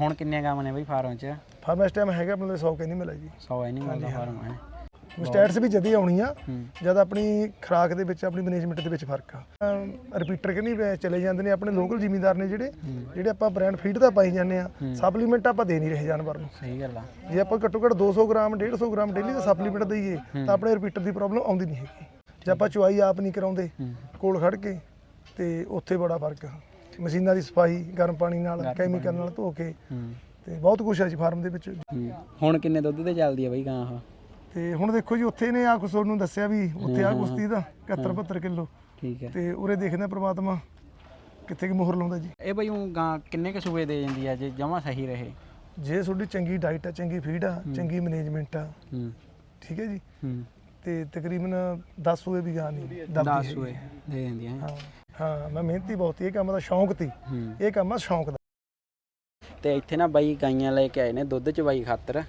ਹੁਣ ਕਿੰਨੇ ਗਾਵਾਂ ਨੇ ਬਈ ਫਾਰਮ 'ਚ? ਫਾਰਮ ਇਸ ਟਾਈਮ ਹੈਗਾ ਆਪਣੇ 100 ਕਹਿੰਦੀ ਮਿਲਿਆ ਜੀ। 100 ਐ ਨਹੀਂ ਮਿਲਦਾ ਫਾਰਮ ਹੈ। ਸਟੈਟਸ ਵੀ ਜਦੀ ਆਉਣੀ ਆ ਜਦ ਆਪਣੀ ਖਰਾਕ ਦੇ ਵਿੱਚ ਆਪਣੀ ਮੈਨੇਜਮੈਂਟ ਦੇ ਵਿੱਚ ਫ਼ਰਕ ਆ। ਰਿਪੀਟਰ ਕਿ ਨਹੀਂ ਚਲੇ ਜਾਂਦੇ ਨੇ ਆਪਣੇ ਲੋਕਲ ਜ਼ਿਮੀਂਦਾਰ ਨੇ ਜਿਹੜੇ ਜਿਹੜੇ ਆਪਾਂ ਬ੍ਰਾਂਡ ਫੀਡ ਦਾ ਪਾਈ ਜਾਂਦੇ ਆ। ਸਪਲੀਮੈਂਟ ਆਪਾਂ ਦੇ ਨਹੀਂ ਰਹੇ ਜਾਨਵਰ ਨੂੰ। ਸਹੀ ਗੱਲ ਆ। ਜੇ ਆਪਾਂ ਘੱਟੋ ਘੱਟ 200 ਗ੍ਰਾਮ 150 ਗ੍ਰਾਮ ਡੇਲੀ ਦਾ ਸਪਲੀਮੈਂਟ ਦਈਏ ਤਾਂ ਆਪਣੇ ਰਿਪੀਟਰ ਦੀ ਪ੍ਰੋਬਲਮ ਆਉਂਦੀ ਨਹੀਂ ਹੈਗੀ। ਜੇ ਆਪਾਂ ਚੁਆਈ ਆਪ ਨਹੀਂ ਕਰਾਉਂਦੇ ਕੋਲ ਖੜ ਕੇ ਤੇ ਉੱਥੇ ਬੜਾ ਫ਼ਰਕ ਆ। ਮਸ਼ੀਨਾਂ ਦੀ ਸਫ਼ਾਈ ਗਰਮ ਪਾਣੀ ਨਾਲ ਕੈਮੀਕਲ ਨਾਲ ਧੋ ਕੇ ਹੂੰ। ਤੇ ਬਹੁਤ ਕੁਝ ਆ ਜੀ ਫਾਰਮ ਦੇ ਵਿੱਚ। ਹੂੰ। ਹੁਣ ਕਿੰਨੇ ਦੁੱਧ ਤੇ ਚੱਲਦੀ ਆ ਬਈ ਗਾਂ ਆਹ? ਤੇ ਹੁਣ ਦੇਖੋ ਜੀ ਉੱਥੇ ਨੇ ਆ ਕੁਛ ਤੁਹਾਨੂੰ ਦੱਸਿਆ ਵੀ ਉੱਥੇ ਆ ਕੁਸ਼ਤੀ ਦਾ 71 72 ਕਿਲੋ। ਠੀਕ ਹੈ। ਤੇ ਉਰੇ ਦੇਖਦੇ ਆ ਪ੍ਰਮਾਤਮਾ ਕਿੱਥੇ ਕਿ ਮੋਹਰ ਲਾਉਂਦਾ ਜੀ। ਇਹ ਬਈ ਉਹ ਗਾਂ ਕਿੰਨੇ ਕੁ ਸੂਏ ਦੇ ਜਾਂਦੀ ਆ ਜੇ ਜਮਾ ਸਹੀ ਰਹੇ? ਜੇ ਤੁਹਾਡੀ ਚੰਗੀ ਡਾਈਟ ਆ ਚੰਗੀ ਫੀਡ ਆ ਚੰਗੀ ਮੈਨੇਜਮੈਂਟ ਆ ਹੂੰ। ਠੀਕ ਹੈ ਜੀ। ਹੂੰ। ਤੇ ਤਕਰੀਬਨ 10 ਹੋਏ ਵੀ ਗਾ ਨਹੀਂ 10 ਦੱਬਦੀ ਹੈਗੀ। ਸੂਏ ਦੇ ਜਾਂਦੀਆਂ। ਹੈਂ। ਹਾਂ। ਹਾਂ ਮੈਂ ਮਿਹਨਤੀ ਬਹੁਤ ਸੀ, ਇਹ ਕੰਮ ਦਾ ਸ਼ੌਂਕ ਹੂੰ। ਇਹ ਕੰਮ ਆ ਸ਼ੌਂਕ ਦਾ। ਤੇ ਇੱਥੇ ਨਾ ਬਾਈ ਗਾਈਆਂ ਲੈ ਕੇ ਆਏ ਨੇ ਦੁੱਧ ਚ ਬਾਈ ਖਾਤਰ।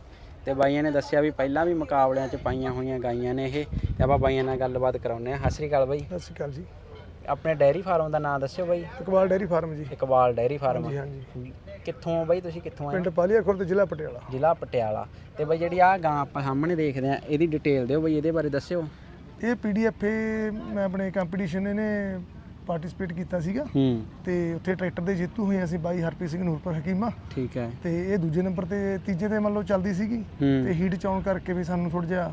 ਤੇ ਬਾਈਆਂ ਨੇ ਦੱਸਿਆ ਵੀ ਪਹਿਲਾਂ ਵੀ ਮੁਕਾਬਲਿਆਂ 'ਚ ਪਾਈਆਂ ਹੋਈਆਂ ਗਾਈਆਂ ਨੇ ਇਹ। ਤੇ ਆਪਾਂ ਬਾਈਆਂ ਨਾਲ ਗੱਲਬਾਤ ਕਰਾਉਂਦੇ ਆ ਸਤਿ ਸ਼੍ਰੀ ਅਕਾਲ ਬਾਈ। ਸਤਿ ਸ਼੍ਰੀ ਅਕਾਲ ਜੀ। ਆਪਣੇ ਡੈਰੀ ਫਾਰਮ ਦਾ ਨਾਮ ਦੱਸਿਓ ਬਾਈ। Iqbal dairy farm ji. Iqbal dairy farm. ਜੀ ਹਾਂਜੀ। ਕਿੱਥੋਂ ਬਾਈ ਤੁਸੀਂ? ਕਿੱਥੋਂ ਆਏ ਪਿੰਡ ਪਾਲੀਆ ਖੁਰਦ ਜ਼ਿਲ੍ਹਾ ਪਟਿਆਲਾ। ਜ਼ਿਲ੍ਹਾ ਪਟਿਆਲਾ। ਤੇ ਬਾਈ ਜਿਹੜੀ ਆ ਗਾਂ ਆਪਾਂ ਸਾਹਮਣੇ ਦੇਖਦੇ ਆ ਇਹਦੀ ਡਿਟੇਲ ਦਿਓ ਬਾਈ ਇਹਦੇ ਬਾਰੇ ਦੱਸਿਓ। ਇਹ ਪੀਡੀਐਫ ਮੈਂ ਆਪਣੇ ਕੰਪੀਟੀਸ਼ਨ ਇਹਨੇ ਪਾਰਟਿਸਿਪੇਟ ਕੀਤਾ ਸੀਗਾ। ਹੂੰ। ਤੇ ਉੱਥੇ ਟਰੈਕਟਰ ਦੇ ਜੇਤੂ ਹੋਏ ਅਸੀਂ ਬਾਈ ਹਰਪ੍ਰੀਤ ਸਿੰਘ ਨੂਰਪੁਰ ਹਕੀਮਾ। ਠੀਕ ਹੈ। ਤੇ ਇਹ ਦੂਜੇ ਨੰਬਰ ਤੇ ਤੀਜੇ ਤੇ ਮੰਨ ਲਓ ਚੱਲਦੀ ਸੀਗੀ। ਹੂੰ। ਤੇ ਹੀਟ ਚ ਆਉਣ ਕਰਕੇ ਵੀ ਸਾਨੂੰ ਥੋੜਾ ਜਿਹਾ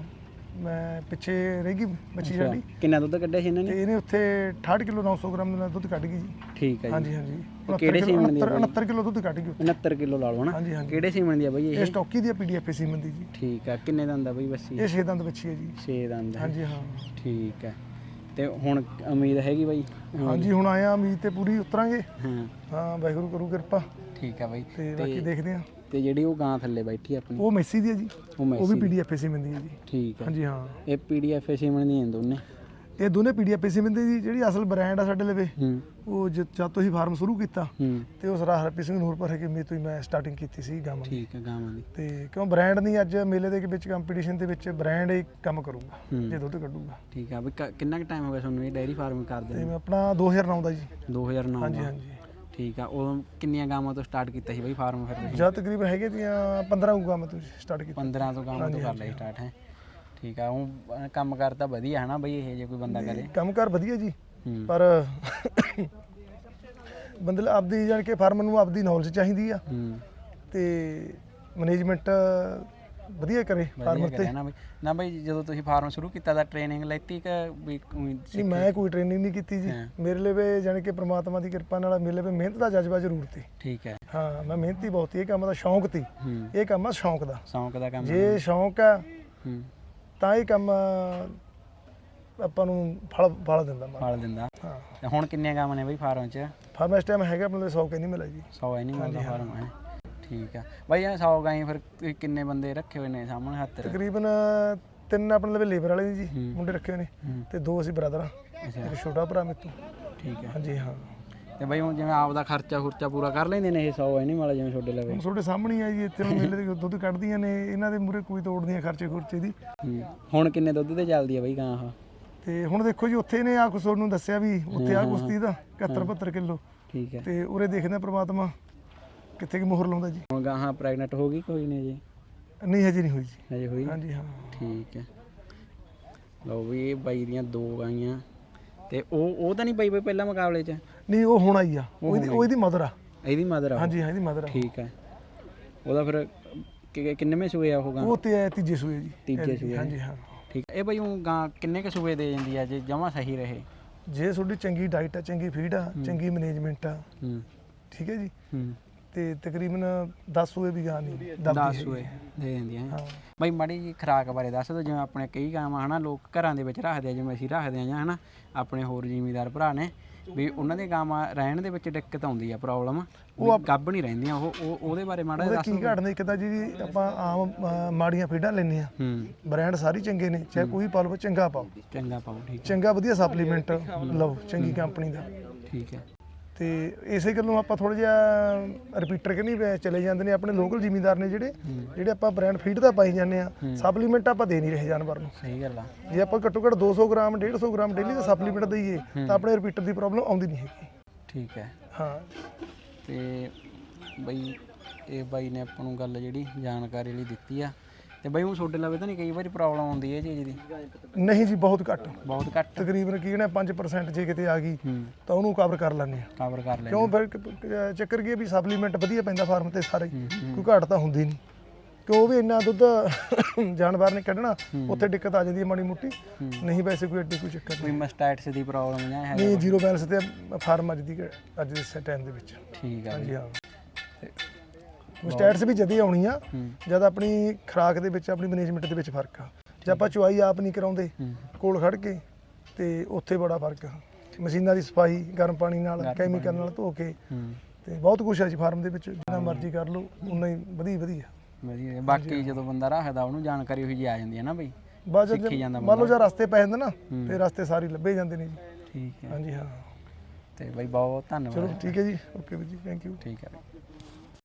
ਮੈਂ ਪਿੱਛੇ ਰਹਿ ਗਈ ਬੱਚੀ ਸਾਡੀ। ਕਿੰਨਾ ਦੁੱਧ ਕੱਢਿਆ ਸੀ ਇਹਨਾਂ ਨੇ? ਤੇ ਇਹਨੇ ਉੱਥੇ 68 ਕਿਲੋ 900 ਗ੍ਰਾਮ ਦਾ ਦੁੱਧ ਕੱਢ ਗਈ ਜੀ। ਠੀਕ ਹੈ ਜੀ। ਹਾਂਜੀ ਹਾਂਜੀ। ਇਹ ਕਿਹੜੇ ਸੀਮਨ ਦੀ ਆ 69 ਕਿਲੋ ਦੁੱਧ ਕੱਢ ਗਈ ਉੱਥੇ। 69 ਕਿਲੋ ਲਾ ਲਓ ਨਾ ਹਾਂਜੀ ਹਾਂਜੀ। ਕਿਹੜੇ ਸੀਮਨ ਦੀ ਆ ਬਾਈ ਇਹ? ਇਹ ਸਟਾਕੀ ਦੀ ਪੀਡੀਐਫ ਸੀਮਨ ਦੀ ਜੀ। ਠੀਕ ਆ। ਕਿੰਨੇ ਦੰਦ ਆ ਬਾਈ ਬੱਸੀ? ਇਹ ਛੇ ਦੰਦ ਬੱਚੀ ਹੈ ਜੀ। 6 ਦੰਦ। ਹੈ ਹਾਂਜੀ ਹਾਂ। ਠੀਕ ਹੈ। ਤੇ ਹੁਣ ਉਮੀਦ ਹੈਗੀ ਬਾਈ? ਹਾਂਜੀ ਹੁਣ ਆਇਆ ਉਮੀਦ ਤੇ ਪੂਰੀ ਉਤਰਾਂਗੇ। ਹਾਂ। ਹਾਂ ਵਾਹਿਗੁਰੂ ਕਰੂ ਕਿਰਪਾ। ਠੀਕ ਆ ਬਾਈ। ਤੇ ਬਾਕੀ ਦੇਖਦੇ ਆ। ਤੇ ਜਿਹੜੀ ਉਹ ਗਾਂ ਥੱਲੇ ਬੈਠੀ ਆ ਆਪਣੀ? ਉਹ ਮੈਸੀ ਦੀ ਹੈ ਜੀ। ਉਹ ਉਹ ਵੀ ਪੀਡੀਐਫ ਸੀਮਨ ਦੀ ਹੈ ਜੀ। ਠੀਕ ਹੈ ਹਾਂਜੀ ਹਾਂ। ਇਹ ਪੀਡੀਐਫ ਸੀਮਨ ਦੀਆਂ ਦੋਨੇ? ਇਹ ਦੋਨੇ ਪੀਡੀਐਫ ਸੀਮਨ ਦੀ ਜੀ ਜਿਹੜੀ ਅਸਲ ਬ੍ਰਾਂਡ ਆ ਸਾਡੇ ਲਵੇ ਉਹ ਜਦ ਜਦ ਤੋਂ ਹੀ ਫਾਰਮ ਸ਼ੁਰੂ ਕੀਤਾ ਹੂੰ। ਤੇ ਉਸ ਰਾਹ ਹਰਪ੍ਰੀਤ ਸਿੰਘ ਨੂਰਪੁਰ ਹੈ ਕਿ ਮੇ ਤੋਂ ਹੀ ਮੈਂ ਸਟਾਰਟਿੰਗ ਕੀਤੀ ਸੀ ਗਾਵਾਂ ਦੀ। ਠੀਕ ਹੈ ਗਾਵਾਂ ਦੀ। ਤੇ ਕਿਉਂ ਬ੍ਰਾਂਡ ਨਹੀਂ ਅੱਜ ਮੇਲੇ ਦੇ ਵਿੱਚ ਕੰਪੀਟੀਸ਼ਨ ਦੇ ਵਿੱਚ ਬ੍ਰਾਂਡ ਹੀ ਕੰਮ ਕਰੂਗਾ ਹੂੰ। ਜੇ ਦੁੱਧ ਕੱਢੂਗਾ। ਠੀਕ ਆ ਕ- ਕਿੰਨਾ ਕੁ ਟਾਈਮ ਹੋ ਗਿਆ ਤੁਹਾਨੂੰ ਇਹ ਡੈਰੀ ਫਾਰਮ ਕਰਦੇ ਤੇ ਨੂੰ? ਮੈਂ ਆਪਣਾ 2009 ਦਾ ਜੀ। 2009 ਹਾਂਜੀ ਦਾ। ਹਾਂਜੀ। ਠੀਕ ਆ ਉਹ ਕਿੰਨੀਆਂ ਗਾਵਾਂ ਤੋਂ ਸਟਾਰਟ ਕੀਤਾ ਸੀ ਬਈ ਫਾਰਮ ਫਿਰ ਤੁਸੀਂ? ਜਦ ਤਕਰੀਬਨ ਹੈਗੇ ਤੀਆਂ 15 ਗਾਵਾਂ ਤੁਸੀਂ ਸਟਾਰਟ ਕੀਤਾ। 15 ਤੋਂ ਗਾਵਾਂ ਤੋਂ ਕਰ ਲਈ ਸਟਾਰਟ ਹੈ। ਠੀਕ ਆ ਉਹ ਕੰਮ ਕਰਤਾ ਵਧੀਆ ਹੈ ਨਾ ਬਈ ਇਹ ਜੇ ਕੋਈ ਬੰਦਾ ਕਰੇ। ਕੰਮਕਾਰ ਵਧੀਆ ਜੀ। ਹੂੰ। ਪਰ ਬੰਦੇ ਆਪਦੀ ਜਾਣ ਕੇ ਫਾਰਮ ਨੂੰ ਆਪਦੀ ਨੌਲੇਜ ਚਾਹੀਦੀ ਆ। ਹੂੰ। ਤੇ ਮੈਨੇਜਮੈਂਟ ਵਧੀਆ ਕਰੇ ਫਾਰਮਰ ਤੇ ਨਾ ਬਈ। ਨਾ ਬਈ ਜਦੋਂ ਤੁਸੀਂ ਫਾਰਮ ਸ਼ੁਰੂ ਕੀਤਾ ਤਾਂ ਟ੍ਰੇਨਿੰਗ ਲੈਤੀ ਕਿ ਵੀ ਨਹੀਂ ਸਿੱਖ- ਮੈਂ ਕੋਈ ਟ੍ਰੇਨਿੰਗ ਨਹੀਂ ਕੀਤੀ ਜੀ। ਹਾਂ। ਮੇਰੇ ਲਈ ਜਾਣ ਕੇ ਪ੍ਰਮਾਤਮਾ ਦੀ ਕਿਰਪਾ ਨਾਲ ਮੇਰੇ ਲਈ ਮਿਹਨਤ ਦਾ ਜਜ਼ਬਾ ਜ਼ਰੂਰ ਸੀ। ਠੀਕ ਹੈ। ਹਾਂ ਮੈਂ ਮਿਹਨਤੀ ਬਹੁਤ ਸੀ ਇਹ ਕੰਮ ਦਾ ਸ਼ੌਂਕ ਸੀ। ਹੂੰ। ਇਹ ਕੰਮ ਆ ਸ਼ੌਂਕ ਦਾ। ਸ਼ੌਂਕ ਦਾ ਕੰਮ ਜੇ ਸ਼ੌਂਕ ਆ ਹੂੰ। ਤਾਂ ਇਹ ਕੰਮ ਆਪਾਂ ਨੂੰ ਫਲ ਫਲ ਦਿੰਦਾ ਮਾਂ ਫਲ ਦਿੰਦਾ। ਹਾਂ। ਤੇ ਹੁਣ ਕਿੰਨੀਆਂ ਗਾਵਾਂ ਨੇ ਬਈ ਫਾਰਮ 'ਚ? ਫਾਰਮ ਇਸ ਟਾਈਮ ਹੈਗਾ ਆਪਣੇ ਲਈ 100 ਕਹਿੰਦੀ ਮਿਲਿਆ ਜੀ। 100 ਹੀ ਨਹੀਂ ਮਿਲਦਾ ਫਾਰਮ ਹੈ। ਠੀਕ ਆ। ਬਾਈ ਇਹ 100 ਗਾਈ ਫਿਰ ਤੁਸੀਂ ਕਿੰਨੇ ਬੰਦੇ ਰੱਖੇ ਹੋਏ ਨੇ ਸਾਹਮਣੇ ਹੱਥ? ਤੇ ਤਕਰੀਬਨ ਤਿੰਨ ਆਪਣੇ ਲਈ ਲੇਬਰ ਵਾਲੇ ਜੀ ਹੂੰ। ਮੁੰਡੇ ਰੱਖੇ ਹੋਏ ਨੇ ਤੇ ਦੋ ਅਸੀਂ ਬ੍ਰਦਰ ਆ ਇੱਕ ਛੋਟਾ ਭਰਾ ਮੇਰੇ ਤੋਂ। ਠੀਕ ਹੈ ਹਾਂਜੀ ਹਾਂ। ਤੇ ਬਈ ਹੁਣ ਜਿਵੇਂ ਆਪ ਦਾ ਖਰਚਾ ਖੁਰਚਾ ਪੂਰਾ ਕਰ ਲੈਂਦੇ ਨੇ ਇਹ 100 ਹੈ ਨਹੀਂ ਵਾਲਾ ਜਿਵੇਂ ਛੋਡੇ ਲਵੇ। ਹੁਣ ਤੁਹਾਡੇ ਸਾਹਮਣੇ ਆ ਜੀ ਇੱਥੇ ਹੁਣ ਮੇਲੇ ਦੇ ਦੁੱਧ ਕੱਢਦੀਆਂ ਨੇ ਇਹਨਾਂ ਦੇ ਮੂਰੇ ਕੋਈ ਤੋੜਦੀਆਂ ਖਰਚੇ ਖੁਰਚੇ ਦੀ। ਹੂੰ। ਹੁਣ ਕਿੰਨੇ ਦੁੱਧ ਤੇ ਚੱਲਦੀ ਆ ਬਈ ਗਾਂ ਆਹ? ਤੇ ਹੁਣ ਦੇਖੋ ਜੀ ਉੱਥੇ ਨੇ ਆ ਕੁਛ ਤੁਹਾਨੂੰ ਦੱਸਿਆ ਵੀ ਉੱਥੇ ਆ ਕੁਸ਼ਤੀ ਦਾ 71 72 ਕਿਲੋ। ਠੀਕ ਹੈ ਤੇ ਉਰੇ ਦੇਖਦੇ ਆ ਪ੍ਰਮਾਤਮਾ ਕਿੱਥੇ ਕਿ ਮੋਹਰ ਲਾਉਂਦਾ ਜੀ। ਹੁਣ ਗਾਂ ਪ੍ਰੈਗਨੈਂਟ ਹੋ ਗਈ ਕੋਈ ਨਹੀਂ ਜੀ ਨਹੀਂ ਹਜੇ ਨਹੀਂ ਹੋਈ ਜੀ। ਹਜੇ ਹੋਈ? ਹਾਂਜੀ ਹਾਂ। ਠੀਕ ਹੈ ਲਓ ਵੀ ਇਹ ਬਾਈ ਦੀਆਂ ਦੋ ਗਾਈਆਂ। ਤੇ ਉਹ ਉਹ ਤਾਂ ਨਹੀਂ ਬਾਈ ਬਈ ਪਹਿਲਾਂ ਮੁਕਾਬਲੇ 'ਚ? ਨਹੀਂ ਉਹ ਹੁਣ ਆਈ ਆ। ਉਹਦੀ ਉਹ ਇਹਦੀ ਮਦਰ ਆ। ਇਹਦੀ ਮਦਰ ਆ ਉਹ। ਹਾਂਜੀ ਹਾਂ ਇਹਦੀ ਮਦਰ ਆ। ਠੀਕ ਹੈ। ਉਹਦਾ ਫਿਰ ਕਿ- ਕਿੰਨਵੇਂ ਸੂਏ ਆ ਉਹ ਗਾਂ? ਉਹ ਤੇ ਤੀਜੇ ਸੂਏ ਜੀ। ਤੀਜੇ ਸੂਏ। ਹਾਂਜੀ ਹਾਂ। ਠੀਕ ਹੈ। ਇਹ ਬਈ ਉਹ ਗਾਂ ਕਿੰਨੇ ਕੁ ਸੂਏ ਦੇ ਜਾਂਦੀ ਆ? ਜੇ ਜਮਾ ਸਹੀ ਰਹੇ। ਜੇ ਤੁਹਾਡੀ ਚੰਗੀ ਡਾਈਟ ਆ ਚੰਗੀ ਫੀਡ ਆ ਚੰਗੀ ਮੈਨੇਜਮੈਂਟ ਆ ਹੂੰ। ਠੀਕ ਹੈ ਜੀ। ਹੂੰ। ਤੇ ਤਕਰੀਬਨ 10 ਸੂਏ ਵੀ ਗਾ ਨਹੀਂ 10 ਦੱਬਦੀ ਸੂਏ ਦੇ ਜਾਂਦੀਆਂ। ਹਾਂ। ਬਈ ਮਾੜੀ ਜੀ ਖਰਾਕ ਬਾਰੇ ਦੱਸ ਦਿਓ ਜਿਵੇਂ ਆਪਣੇ ਕਈ ਗਾਵਾਂ ਹਨਾ ਲੋਕ ਘਰਾਂ ਦੇ ਵਿੱਚ ਰੱਖਦੇ ਆ ਜਿਵੇਂ ਅਸੀਂ ਰੱਖਦੇ ਆ ਜਾਂ ਹਨਾ ਆਪਣੇ ਹੋਰ ਜ਼ਿਮੀਦਾਰ ਭਰਾ ਨੇ। ਵੀ ਉਹਨਾਂ ਦੇ ਗਾਵਾਂ ਰਹਿਣ ਦੇ ਵਿੱਚ ਦਿੱਕਤ ਆਉਂਦੀ ਆ ਪ੍ਰੋਬਲਮ ਉਹ ਗੱਭ ਨਹੀਂ ਰਹਿੰਦੀਆਂ ਉਹ ਉਹ- ਉਹਦੇ ਬਾਰੇ ਮਾੜਾ ਜਿਹਾ ਦੱਸ ਕੀ ਘਟਨੇ ਇੱਕ ਤਾਂ ਜੀ ਆਪਾਂ ਆਮ ਮਾੜੀਆਂ ਫੀਡਾਂ ਲੈਨੇ ਆ ਹੂੰ। ਬ੍ਰਾਂਡ ਸਾਰੀ ਚੰਗੇ ਨੇ ਚਾਹੇ ਕੋਈ ਪਾ ਲਓ ਚੰਗਾ ਪਾਓ। ਚੰਗਾ ਪਾਓ ਠੀਕ ਚੰਗਾ ਵਧੀਆ ਸਪਲੀਮੈਂਟ ਲਓ ਚੰਗੀ ਕੰਪਨੀ ਦਾ। ਠੀਕ ਹੈ। ਤੇ ਇਸੇ ਗੱਲੋਂ ਆਪਾਂ ਥੋੜਾ ਜਿਹਾ ਰਿਪੀਟਰ ਕਿ ਨਹੀਂ ਚਲੇ ਜਾਂਦੇ ਨੇ ਆਪਣੇ ਲੋਕਲ ਜ਼ਿਮੀਂਦਾਰ ਨੇ ਜਿਹੜੇ ਜਿਹੜੇ ਆਪਾਂ ਬ੍ਰਾਂਡ ਫੀਡ ਦਾ ਪਾਈ ਜਾਂਦੇ ਆ ਸਪਲੀਮੈਂਟ ਆਪਾਂ ਦੇ ਨਹੀਂ ਰਹੇ ਜਾਨਵਰ ਨੂੰ। ਸਹੀ ਗੱਲ ਆ। ਜੇ ਆਪਾਂ ਘੱਟੋ ਘੱਟ 200 ਗ੍ਰਾਮ 150 ਗ੍ਰਾਮ ਡੇਲੀ ਦਾ ਸਪਲੀਮੈਂਟ ਦਈਏ ਤਾਂ ਆਪਣੇ ਰਿਪੀਟਰ ਦੀ ਪ੍ਰੋਬਲਮ ਆਉਂਦੀ ਨਹੀਂ ਹੈਗੀ। ਠੀਕ ਹੈ। ਹਾਂ। ਤੇ ਬਈ ਇਹ ਬਾਈ ਨੇ ਆਪਾਂ ਨੂੰ ਗੱਲ ਜਿਹੜੀ ਜਾਣਕਾਰੀ ਲਈ ਦਿੱਤੀ ਆ। ਤੇ ਬਾਈ ਉਹ ਤੁਹਾਡੇ ਲਵੇ ਤਾਂ ਨਹੀਂ ਕਈ ਵਾਰੀ ਪ੍ਰੋਬਲਮ ਆਉਂਦੀ ਹੈ ਇਹ ਚੀਜ਼ ਦੀ। ਨਹੀਂ ਜੀ ਬਹੁਤ ਘੱਟ। ਬਹੁਤ ਘੱਟ। ਤਕਰੀਬਨ ਕੀ ਕਹਿੰਦੇ 5% ਜੇ ਕਿਤੇ ਆ ਗਈ ਹੂੰ। ਤਾਂ ਉਹਨੂੰ ਕਵਰ ਕਰ ਲੈਂਦੇ ਆ ਕਵਰ ਕਰ ਲੈ ਕਿਉਂ? ਫਿਰ ਕ- ਚੱਕਰ ਕੀ ਹੈ ਵੀ ਸਪਲੀਮੈਂਟ ਵਧੀਆ ਪੈਂਦਾ ਫਾਰਮ ਤੇ ਸਾਰੇ। ਹੀ। ਕੋਈ ਘਾਟ ਤਾਂ ਹੁੰਦੀ ਨਹੀਂ। ਕਿਉਂ? ਉਹ ਵੀ ਇੰਨਾ ਦੁੱਧ ਜਾਨਵਰ ਨੇ ਕੱਢਣਾ ਉੱਥੇ ਦਿੱਕਤ ਆ ਜਾਂਦੀ ਹੈ ਮਾੜੀ ਮੁੱਟੀ। ਨਹੀਂ ਵੈਸੇ ਕੋਈ ਐਡੀ ਕੋਈ ਚੱਕਰ ਕੋਈ ਮਸਟੈਟਸ ਦੀ ਪ੍ਰੋਬਲਮ ਜਾਂ ਹੈ ਨਹੀਂ ਨਹੀਂ ਜ਼ੀਰੋ ਬੈਲੈਂਸ ਤੇ ਫਾਰਮ ਅੱਜ ਦੀ ਅੱਜ ਦੇ ਟਾਈਮ ਦੇ ਵਿੱਚ। ਠੀਕ ਆ ਹਾਂਜੀ ਹਾਂ। ਸਟੈਟਸ ਵੀ ਜਦੀ ਆਉਣੀ ਆ ਜਦ ਆਪਣੀ ਖੁਰਾਕ ਦੇ ਵਿੱਚ ਆਪਣੀ ਮੈਨੇਜਮੈਂਟ ਦੇ ਵਿੱਚ ਫ਼ਰਕ ਆ। ਜੇ ਆਪਾਂ ਚੁਆਈ ਆਪ ਨਹੀਂ ਕਰਾਉਂਦੇ ਕੋਲ ਖੜ ਕੇ ਤੇ ਉੱਥੇ ਬੜਾ ਫ਼ਰਕ ਆ। ਮਸ਼ੀਨਾਂ ਦੀ ਸਫ਼ਾਈ ਗਰਮ ਪਾਣੀ ਨਾਲ ਕੈਮੀਕਲ ਨਾਲ ਧੋ ਕੇ ਤੇ ਬਹੁਤ ਕੁਝ ਆ ਜੀ ਫਾਰਮ ਦੇ ਵਿੱਚ ਜਿੰਨਾ ਮਰਜ਼ੀ ਕਰ ਲਓ ਉਨਾ ਹੀ ਵਧੀਆ ਵਧੀਆ। ਵਧੀਆ ਬਾਕੀ ਜਦੋਂ ਬੰਦਾ ਰੱਖਦਾ ਉਹਨੂੰ ਜਾਣਕਾਰੀ ਉਹੀ ਜੀ ਆ ਜਾਂਦੀ ਹੈ ਨਾ ਬਈ ਜਾਂਦਾ ਮੰਨ ਲਓ ਜੇ ਰਸਤੇ ਪੈ ਜਾਂਦੇ ਨਾ। ਤੇ ਰਸਤੇ ਸਾਰੇ ਲੱਭੇ ਜਾਂਦੇ ਨੇ ਜੀ। ਠੀਕ ਹੈ। ਹਾਂਜੀ ਹਾਂ। ਤੇ ਬਾਈ ਬਹੁਤ ਚਲੋ ਧੰਨਵਾਦ ਠੀਕ ਹੈ ਜੀ। ਓਕੇ ਜੀ ਥੈਂਕ ਯੂ ਠੀਕ ਹੈ।